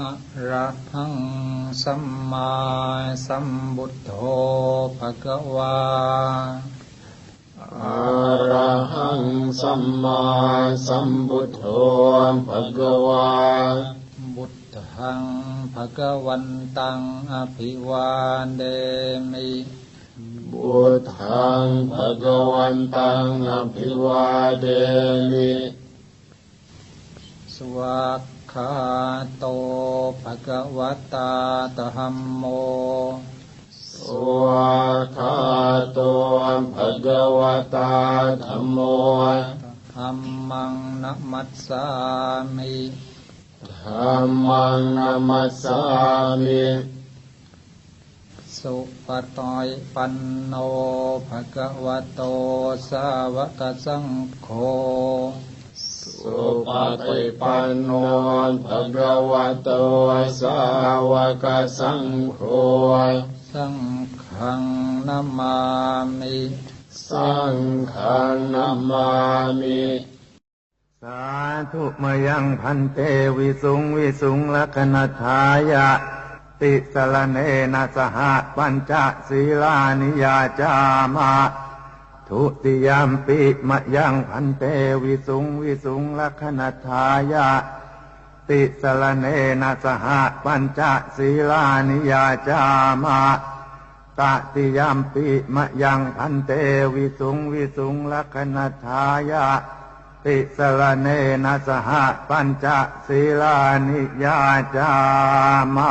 อะระหังสัมมาสัมพุทโธภะคะวาอะระหังสัมมาสัมพุทโธภะคะวาบุตทังภะคะวันตังอภิวาเดมิบุตทังภะคะวันตังอภิวาเดมิสวา กขาโตภะคะวตาตหัมโมสวาคาโตภะคะวตาธัมโมธัมมังนัมมัสสามิธัมมังนามัสสามิสุปตอยปันโนภะคะวะโตสาวกสังโฆ สุปฏิปันโนภะคะวะโตสาวกสังโฆสังฆังนามามิสังฆังนามามิสาธุมยังพันเตวิสุงวิสุงลักนทายะ ติสลเนนะสหปัญจศีลานิยาจามะ ทุติยามปิมะยังพันเตวิสุงวิสุงลักนทายะ ติสลเนนะสหปัญจศีลานิยาจามะตติยามปิมะยังพันเตวิสุงวิสุงลักนทายะ ติสรเนนะสหปัญจศีลานิยาจามะ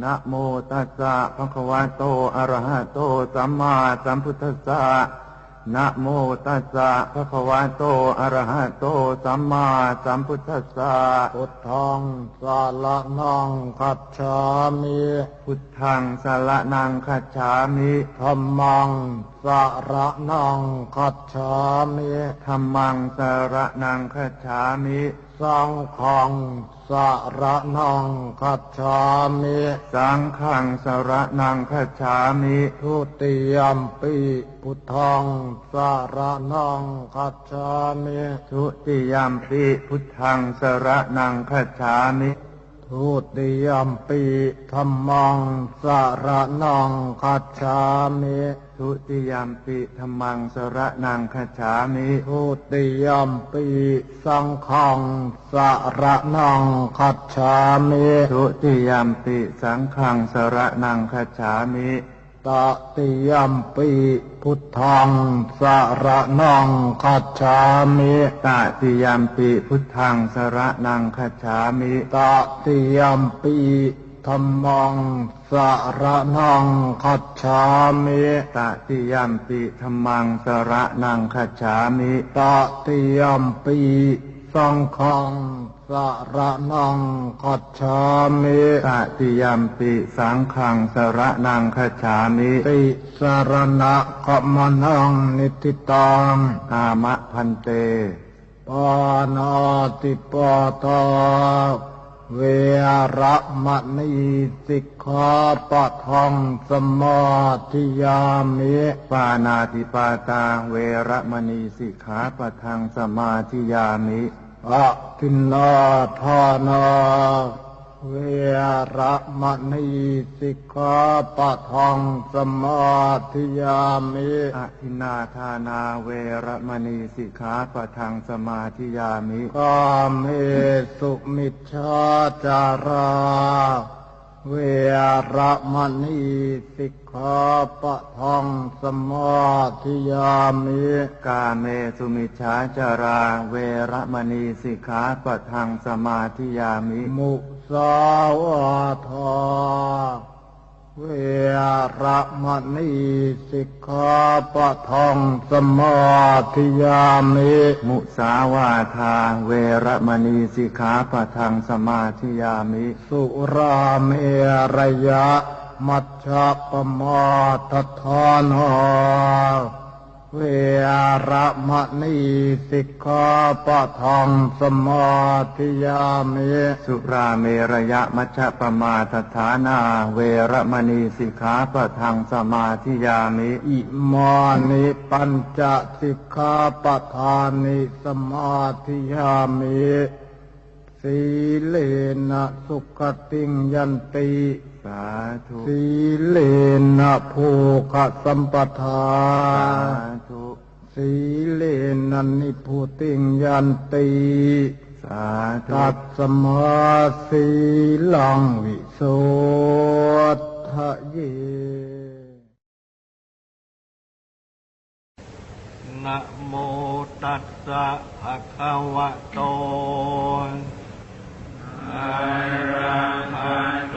นะโมตัสสะภะคะวะโต อะระหะโต สัมมาสัมพุทธัสสะนะโมตัสสะภะคะวะโต อะระหะโต สัมมาสัมพุทธัสสะ พุทธังสารนังคัจฉามิ พุทธังสารนังคัจฉามิธัมมัง สารนังคัจฉามิธัมมังสารนังคัจฉามิสังฆังสารนังคัจฉามิสังฆังสารนังคัจฉามิทุติยมปีพุทธังสารนังคัจฉามิทุติยมปิพุทธังสระนังคัจฉามิ ทุติยมปีธรรมังสารนังคัจฉามิทุติยมปีธรรมังสรนังคัจฉามิทุติยมปีสังฆังสารนังคัจฉามิทุติยมปีสังฆังสรนังคัจฉามิ ตติยมปีพุทธังสารนังคัจฉามิตติยมปิพุทธังสรนังคัจฉามิตติยมปีธัมมังสารนังคัจฉามิตติยมปิธรรมังสรนังคัจฉามิตติยมปีสังฆัง สารนังคัจฉามิตติยามปิสังฆังสระนังคัจฉามิติสารณะขมนังนิติตังอามะพันเตปานาติปาตาเวระมณีสิกขาปะทังสมาธิยามิปานาติปาตาเวระมณีสิกขาปะทังสมาธิยามิ อะตินนาทานาเวระมณีสิกขาปะทังสมาธิยามิอะทินนาทานาเวระมณีสิกขาปะทังสมาธิยามิกาเมสุมิชฌาจารา เวรมณีสิกขาปะทังสมาธิยามิกาเมสุมิชฌาจารา เวรมณีสิกขาปะทังสมาธิยามิ มุสาวาทา เวระมณีสิกขาปะทังสมาธิยามิมุสาวาทาเวระมณีสิกขาปะทังสมาธิยามิ สุราเมระยะ มัชฌะปมาทฐานา เวระมณีสิกขาปะทังสมาธิยามิสุราเมรยะมัชฌะปมาทฐานา เวระมณีสิกขาปะทังสมาธิยามิอิมานิปัญจสิกขาปทานิสมาธิยามิสีเลนะสุขติงยันติ สาธุสีเลนะภูคสัมปทาสาธุสีเลนะนิพุติงยันติสาธุตัดสมาสีลังวิโสทะเยนะโมตัสสะภะคะวะโต อะระหะโต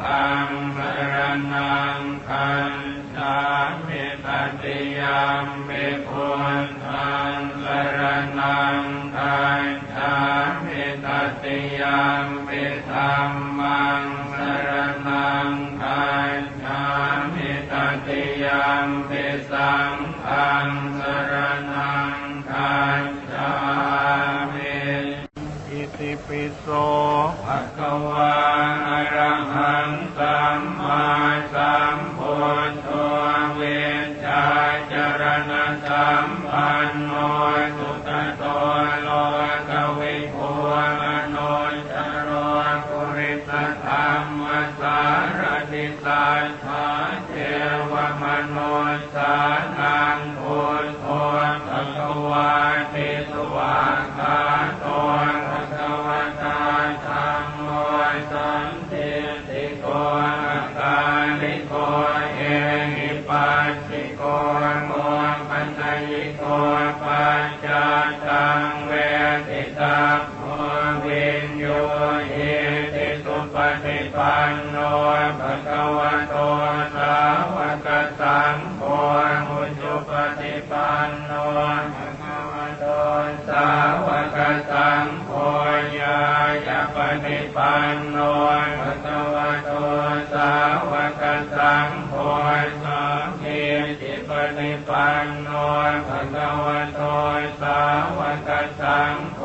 สังสรณังคัจฉามิตติยามปิพุทธังสรณังคัจฉามิตติยามปิธรรมังสรณังคัจฉามิตติยามปิสังฆังสรณังคัจฉามิอิติปิโสภะคะวะ ริส ปฏิปันโนภะคะวะโตสาวกสังโฆสังฆติปฏิปันโนภะคะวะโตสาวกสังโฆ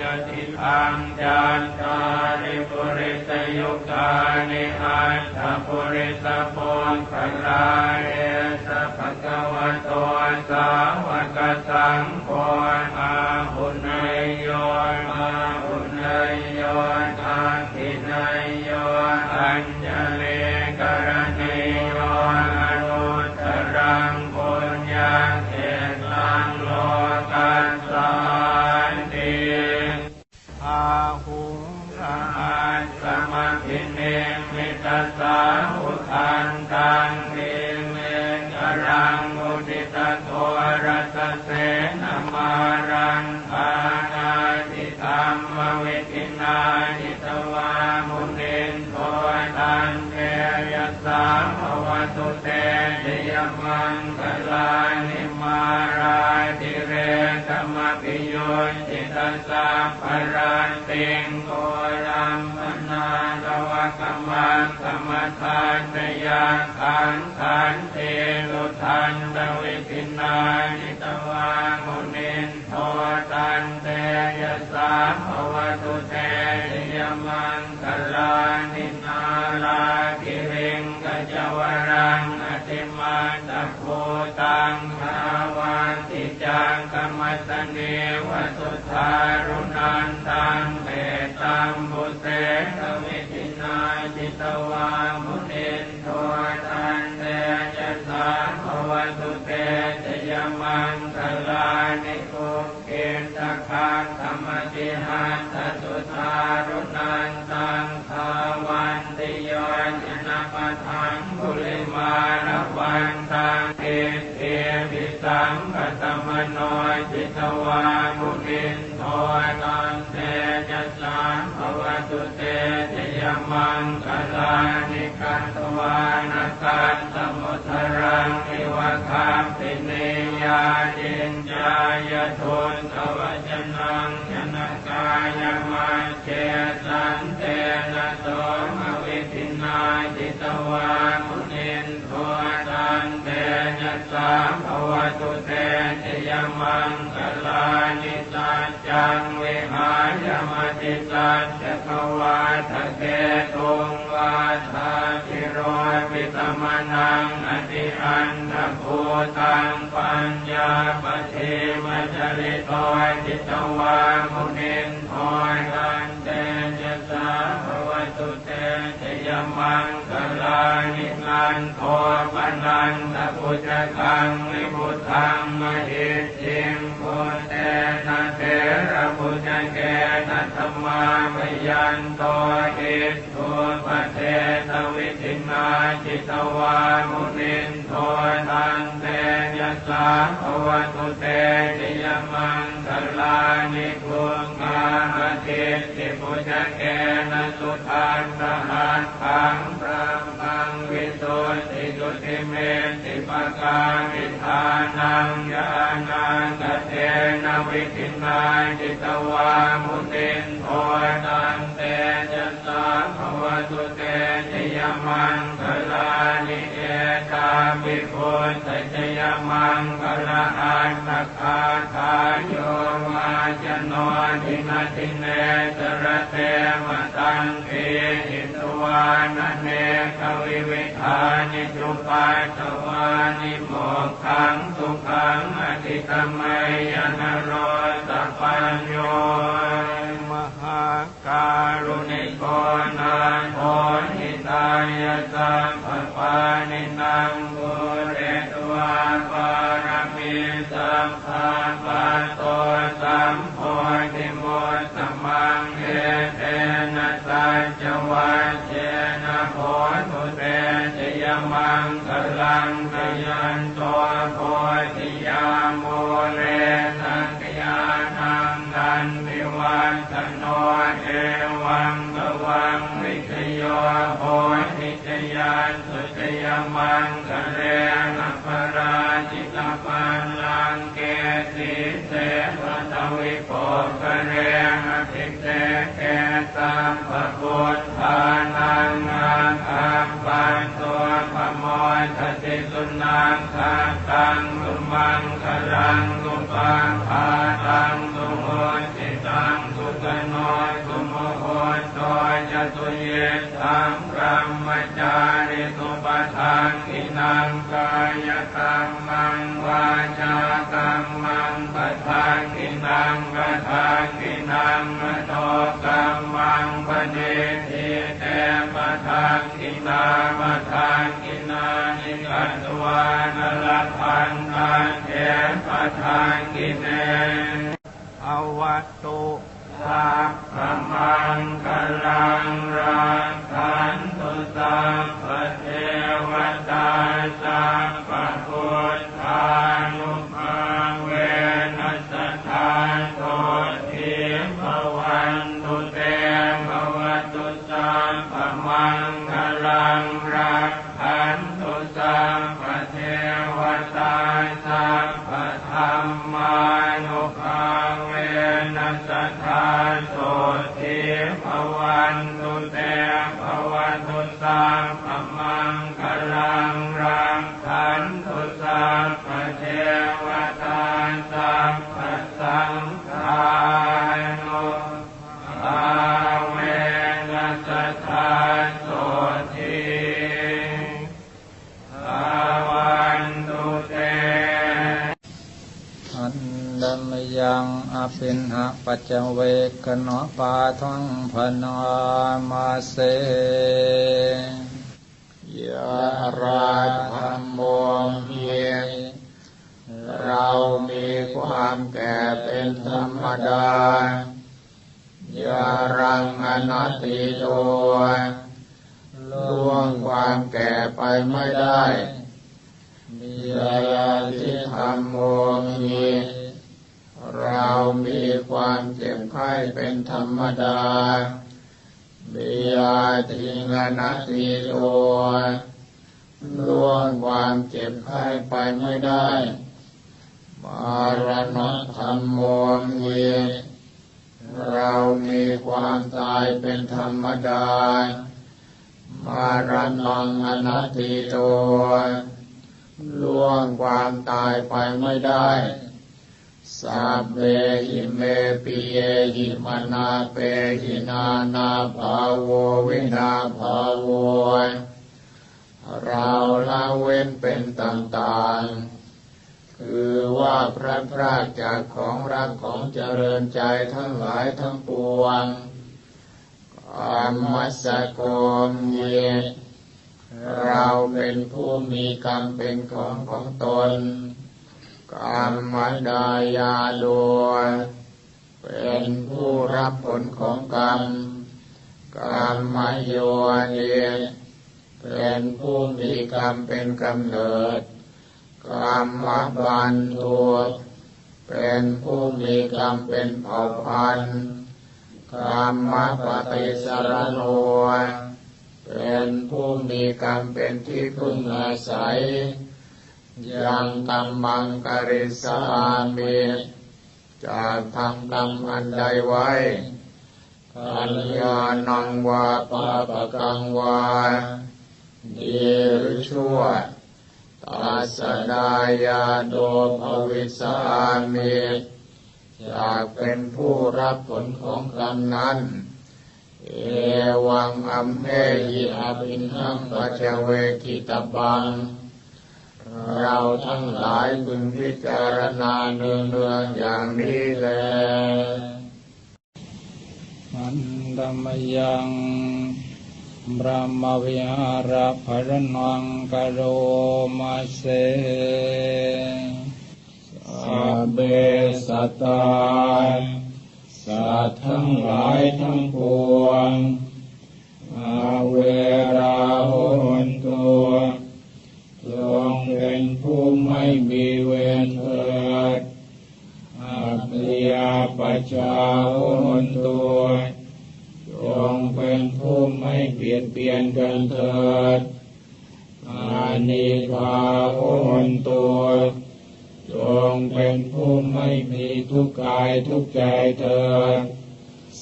ยติธังจันตาริปุริสยุคานิอัตถปุริสปุญคลาเอสภะคะวะโตสาวกสังโฆาหุงสังสมาธิเนมิตาสาหุทันตังเนเมกรังมุติตะโทรัสเสนมารังอาณาติธรรมวิทินานิตวามุนินโทตันเกยสามต สัพพนเตงโกลัมมนาตวะกมาสมทานตยาขันขันเตโลทันตวิปินานิตวามุนินโทตันเตยสาภวตุเต งกรรมตเนวสุทารุนันตังเปตัมบุเตตวิทินาจิตวามุนินโทตันเตจะสาภวตุเตจยมังคลานิคุเกตคังธรรมติหันตสุทารุนันตังภาวันติโยจนะปทังบุริมาลวันตังเอเอปิสั งกตมโนจิตวามุนินโทตันเตจะสานภวตุเตจยมังคลานิคันตวานาคันสมุทรังอิวะคาปิเนยาจินจายทุนสวัจนังชนะกายมาเชสันเตนะโสมวิทินาจิตวา สามภวตุเตชยมังคลานิสัจจังวิหายมติสัจจภวาทะเกตุงวาทาธิโรวิตมนังอติอันตภูตังปัญญาปเทมจริตโตจิตวามุนินโทตันเตจสาภวตุเตชยมังคลา นันโทปนันตพุจกังวิพุทธังมหิทิงพุทเตนะเถระพุทธเกนะธรรมามยันโตอิทธุ ปเทตวิทินาจิตวามุนินโทตันเตยะสาภวตุเตติยมังคลานิคุงกามเทติพุทธเกนะสุทันตหันขังพระมังวิสุทธิสุติเมติปกามิทานังยานังกเทนวิทินาจิตวามุนินโทตัน ตจะสาภวตุเตติยมังคลานิเอตามิคุตจยมังคลาอันตคาทายโยมาจโนทินาทิเนตระเตมตังเอหิตวานเนกวิวิธานิจุปัสวานิโมกขังสุขังอธิตมัยยนโรสัพพัญโย การุณิโกนาโหนิตายะสัมภปานินัง สุนังคาตังสุมังคลังสุปังภาตังสุโหจิตังสุกโนสุโมโหโตจตุเยตังพระมจาริสุปทานกินังกายกรรมังวาจากรรมังปทานกินังปทานกินังมโตกรรมังปเนติเตปทานกินาปทานกิ นานิกัตวานละพันตานเถปทานกิเนอวัตตุสัพพมังกลังรักขันตุสัพพเทว อภินหะปัจจเวกนอปาทังพนามาเสยะราธรรมโมเยเรามีความแก่เป็นธรรมดายารังอนัตติโตล่วงความแก่ไปไม่ได้มียาที่ธรรมโมมี เรามีความเจ็บไข้เป็นธรรมดามียาทิงอนัตติโตล่วงความเจ็บไข้ไปไม่ได้มารณะธรรมโมมีเรามีความตายเป็นธรรมดา มารณังอนัตติโตล่วงความตายไปไม่ได้ สัพเพหิเมปิเยหิมนาเปหินานาภาโววินาภาโวเราละเว้นเป็นต่างๆ คือว่าพระพรากจากของรักของเจริญใจทั้งหลายทั้งปวงกามัสโกมเยเราเป็นผู้มีกรรมเป็นของของตน กรรมดายาโดย เป็นผู้รับผลของกรรมกรรมโยนีเป็นผู้มีกรรมเป็นกำเนิดกรรมบันทุเป็นผู้มีกรรมเป็นเผ่าพันธุ์กรรมปฏิสารโนเป็นผู้มีกรรมเป็นที่พึ่งอาศัย ยังกรรมังกริสามิจากทำกรรมอันใดไว้กัลยาณังวาปาปะกังวาดีหรือชั่วตาสดายาโดภวิสามิจากเป็นผู้รับผลของกรรมนั้น เอวังอัมเพหิอภินหังปัจเจเวกิตบัง เราทั้งหลายพึงพิจารณาเนืองเนืองๆอย่างนี้แลมันดมยังบรมวิหารพรนังกโรมาเสสัเบสตตาสัตว์ทั้งหลายทั้งปวงอาเวรา ยาปชาโหนตัวจงเป็นผู้ไม่เบียดเบียนกันเถิดอานิพาโหนตัวจงเป็นผู้ไม่มีทุกข์กายทุกใจเถิด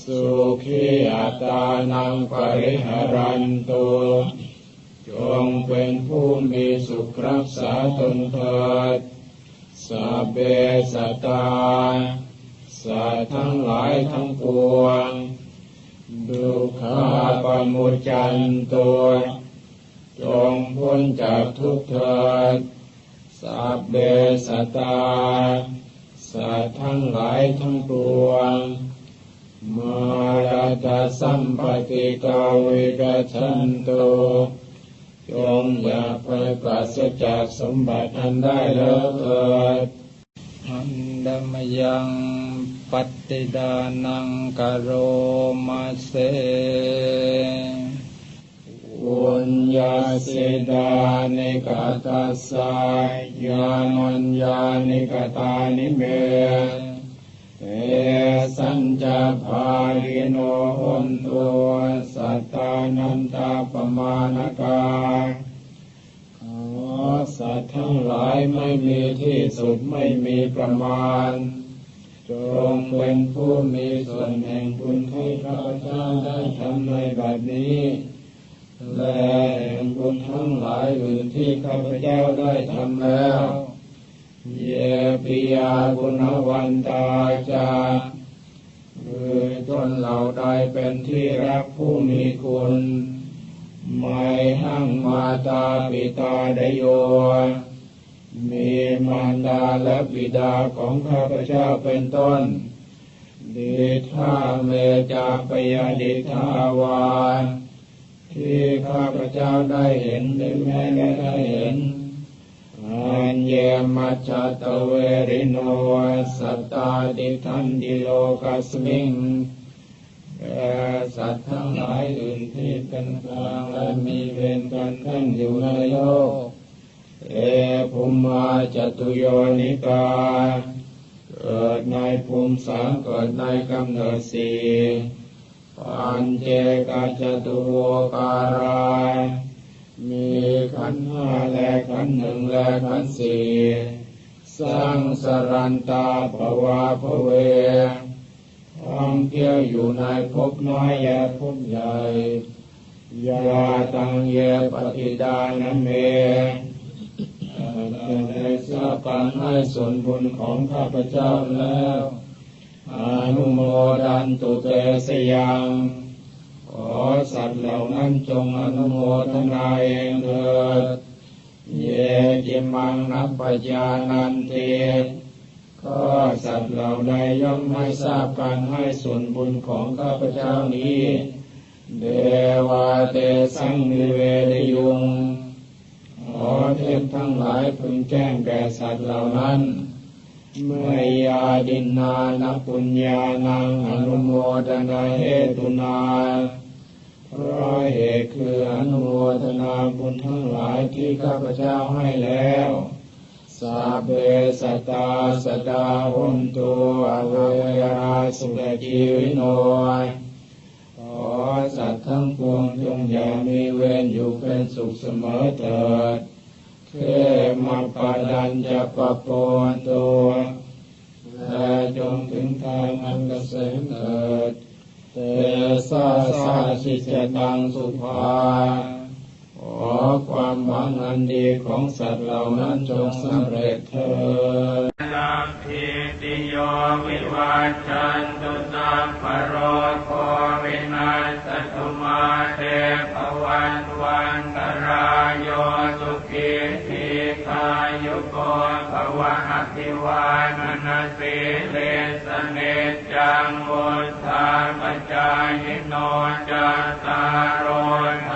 สุขีอัตานังปริหารันตุจงเป็นผู้มีสุขรักษาตนเถิดสัพเบสัตตา สัตว์ทั้งหลายทั้งปวงดุขาปมุจันตัวจงพ้นจากทุกข์เถิดสัพเบสตาสัตว์ทั้งหลายทั้งปวงมาราตสัมปติกาวิกชันตุจงอย่าไปปราศจากสมบัติอันได้แล้วเถิดอันดมยัง ปฏิดานังกโรมาเสอุญญาสิดานิกาตัสสายานัญญานิกตานิเมเอสัญจภาลิโนหนตัวสัตตานันตาปมาณกาขอสัตว์ทั้งหลายไม่มีที่สุดไม่มีประมาณ จงเป็นผู้มีส่วนแห่งคุณให้ข้าพเจ้าได้ทำในแบบนี้ และแห่งบุญทั้งหลายอื่นที่ข้าพเจ้าได้ทำแล้วเยปิยากุณวันตาจาคือจนเหล่าใดเป็นที่รักผู้มีคุณ ไม่หั่งมาตาปิตาไดโย มีมารดาและบิดาของข้าพเจ้าเป็นต้นดิทาเมจาปยาดิทาวาที่ข้าพเจ้าได้เห็นหรือแม้ไม่ได้เห็นอันเยมัจจตเวริโนสัตตาดิทันดิโลกัสมิงแก่สัตว์ทั้งหลายอื่นที่เป็นกลางและมีเวรกันทั้งอยู่ในโลก เอภุมมาจตุโยนิกา เกิดในภูมิสามเกิดในกำเนิดสี่ปัญเจกาจตุโวการายมีขันธ์ห้าและขันธ์หนึ่งและขันธ์สี่สร้างสรันตาภวาภเวท่องเที่ยวอยู่ในภพน้อยแยภพใหญ่ยาตังเยปฏิดานเม ได้ทราบการให้ส่วนบุญของข้าพเจ้าแล้วอนุโมดันตุเตสยังขอสัตว์เหล่านั้นจงอนุโมทนาเองเถิด เยจิมังนับปญานันเตก็สัตว์เหล่าใดย่อมไม่ทราบการให้ส่วนบุญของข้าพเจ้านี้ เดวาเตสังนิเวดยุง อเทพทั้งหลายพึงแจ้งแก่สัตว์เหล่านั้น เมื่อยาดินนานปุญญานังอนุโมทนาเหตุนาเพราะเหตุคืออนุโมทนาบุญทั้งหลายที่ข้าพเจ้าให้แล้วสาเบสตาสดาหุนตุอเวราสุขจีวิโนยขอสัตว์ทั้งปวงจงอย่ามีเวรอยู่เป็นสุขเสมอเถิด เทมาปดันจะปะปนตัวและจงถึงทางอันเกษมเถิดเตสาสาสิจตังสุภาขอความหวังอันดีของสัตว์เหล่านั้นจงสำเร็จเถิดสัพพิติโยวิวัจจันตุสัพพโรโควินาศตุมาเตภวันวันตรายโยสุ ขีทีขายุโกภวะอภิวานนาสีเลสเนจังวุฒาปจายโนจัตตารโ